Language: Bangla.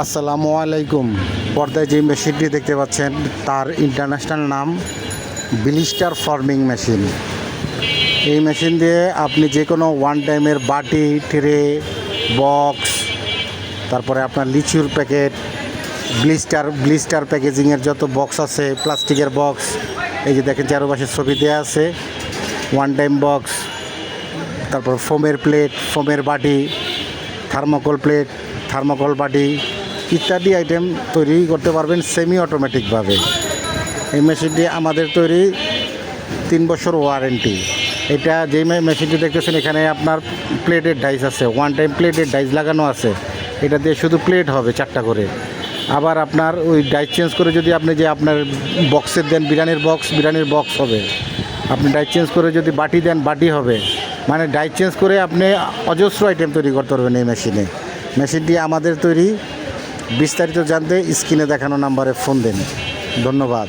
আসসালামু আলাইকুম। পর্দায় যে মেশিনটি দেখতে পাচ্ছেন, তার ইন্টারন্যাশনাল নাম বিলিস্টার ফার্মিং মেশিন এই মেশিন দিয়ে আপনি যে কোনো ওয়ান টাইমের বাটি ট্রে বক্স তারপরে আপনার লিচুর প্যাকেট ব্লিস্টার ব্লিস্টার প্যাকেজিংয়ের যত বক্স আছে প্লাস্টিকের বক্স এই যে দেখেন চারপাশে ছবি দেওয়া আছে ওয়ান টাইম বক্স তারপর ফোমের প্লেট ফোমের বাটি থার্মোকল প্লেট থার্মোকল বাটি ইত্যাদি আইটেম তৈরি করতে পারবেন সেমি অটোমেটিকভাবে এই মেশিনটি আমাদের তৈরি তিন বছর ওয়ারেন্টি এটা মে- মেশিনটি দেখতেছেন, এখানে আপনার প্লেটের ডাইস আছে ওয়ান টাইম প্লেটের ডাইস লাগানো আছে। এটা দিয়ে শুধু প্লেট হবে চারটা করে। আবার আপনার ওই ডাইস চেঞ্জ করে যদি আপনি যে আপনার বক্সের দেন, বিরিয়ানির বক্স বিরিয়ানির বক্স হবে। আপনি ডাইস চেঞ্জ করে যদি বাটি দেন, বাটি হবে। মানে ডাইস চেঞ্জ করে আপনি অজস্র আইটেম তৈরি করতে পারবেন এই মেশিনে মেশিনটি আমাদের তৈরি বিস্তারিত জানতে স্ক্রিনে দেখানো নাম্বারে ফোন দেন। ধন্যবাদ।